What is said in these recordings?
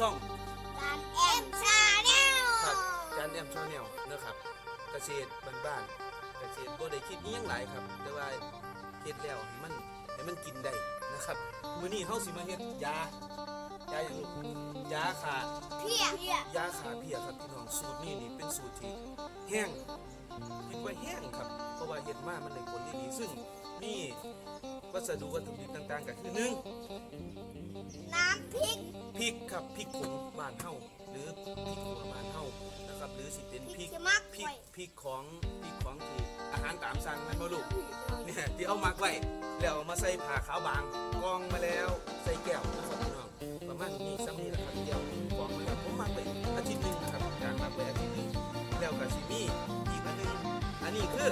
ช่องจานเอ็มชาแนลครับจานแอมชาแนลนะครับเกษตรบ้านๆเกษตรบ่ได้คิดนี้ยังหลายครับ แต่ว่าเฮ็ดแล้วให้มันให้มันกินได้นะครับมื้อนี้เฮาสิมาเฮ็ดยายาอย่างลูกยาขาเพียเพียยาขาเพียครับพี่น้องสูตรนี้นี่เป็นสูตรที่แห้งคิดว่าแห้งครับ เพราะว่าเฮ็ดมามันได้ผลที่ดีซึ่งมีวัสดุวัตถุดิบต่างๆก็คือหนึ่งน้ำพริก พริกครับพริกผงบ้านเฮาหรือพริกหัวบ้านเฮานะครับ หรือสิเป็นพริกที่มักพริกไว้พริกของพริกของที่อาหารตามสั่งแม่นบ่ลูกเนี่ยที่เอามักไว้แล้วเอามาใส่ผ้าขาวบางกรองมาแล้วใส่แก้วนะครับพี่น้องประมาณนี้ซ้ำนี้แหละครับแก้วกรองมาแล้วผมมักไว้อาทิตย์หนึงนะครับการมักไว้อาทิตย์หนึงแล้วก็สิมีอีกอันหนึงอันนี้คือ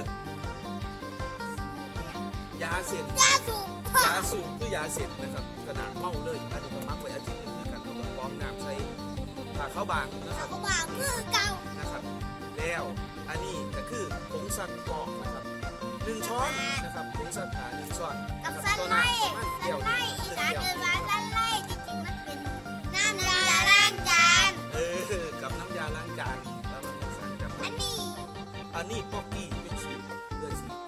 ยาเสพยาสูบยาสูบคือยาเสพนะครับขนาดเมาเลยอันนี้ก็มักไว้อาทิตย์หนึง คือกันเอากรองน้ำใส่ผ้าขาวบางนะครับเขาบอกมือเก่านะครับ แล้วอันนี้ก็คือผงซักฟอกนะครับหนึ่งช้อนนะครับผงซักผ้าหนึ่งช้อนกับนะคสัรับนไล่ต่อน้ำประมาณสัเดียนวไล่หอีนึ่งสานเดียวเดินว่าสันไล่จริงๆมันเป็นน้ำยาล้างจานเออกับน้ำยาล้างจานแล้วมันสารกับอันนี้อันนี้ป๊อกกี้เป็นฉีดเพื่อฉีดฉี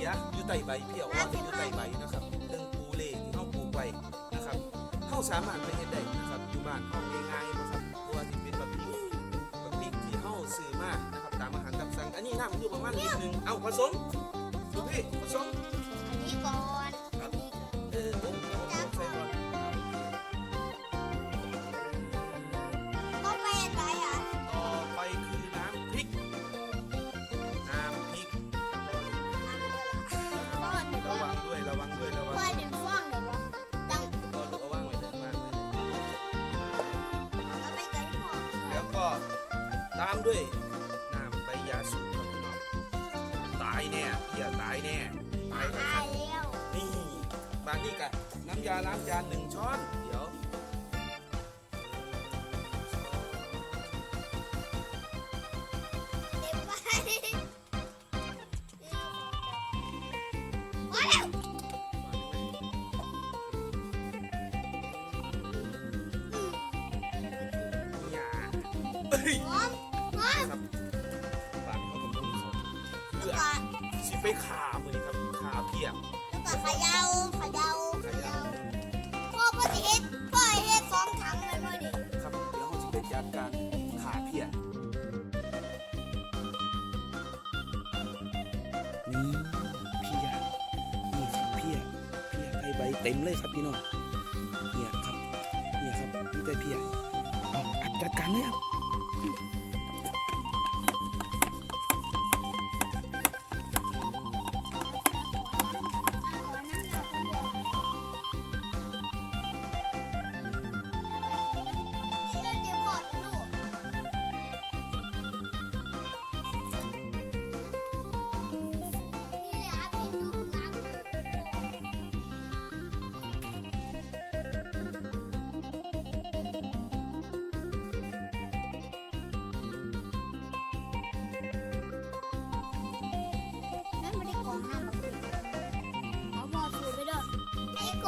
ขียอยู่ไตใบเพี้ยอ่อนอยู่ไตใบนะครับเรื่องปูเล่ที่เขาปลูกไว้นะครับเขาสามารถไปเฮ็ดได้นะครับอยู่บ้านเขาง่ายๆนะครับเพราะว่าที่เป็นแบบนี้บะพริกที่เฮาซื้อมานะครับตามอาหารตามสั่งอันนี้น้ำอยู่ประมาณลิตรหนึงเอาผสมดูพี่ผสมอันนี้ก่อนอันนี้ก่อนเออผมผมผมใส่ก่อน ตามด้วยน้ำใบยาสูบครับพี่น้องตายแน่อย่าตายแน่ตายครับตายแล้ว นี่บางนี่กะน้ำยาล้างจานหนึ่งช้อน เดี๋ยวเต็มไปมาแล้วหยาเอ้ยหอม ครับปากเขากับมือเขาเพื่อแล้วก็สิไปขามือนี่ครับขาเพียงแล้วก็เขยาเขย่าขยาวพ่อพ่อสิเฮ็ดพ่อเฮ็ดสองถังเลยพ่อดิครับเดี๋ยวเขาจะเป็นจัดการขาเพียนี่เพียนี่ครับเพียเพียไทยใบเต็มเลยครับพี่น้องเนี่ยครับเนี่ยครับนี่แต่เพียเอาอัดจัดการเลยครับ ก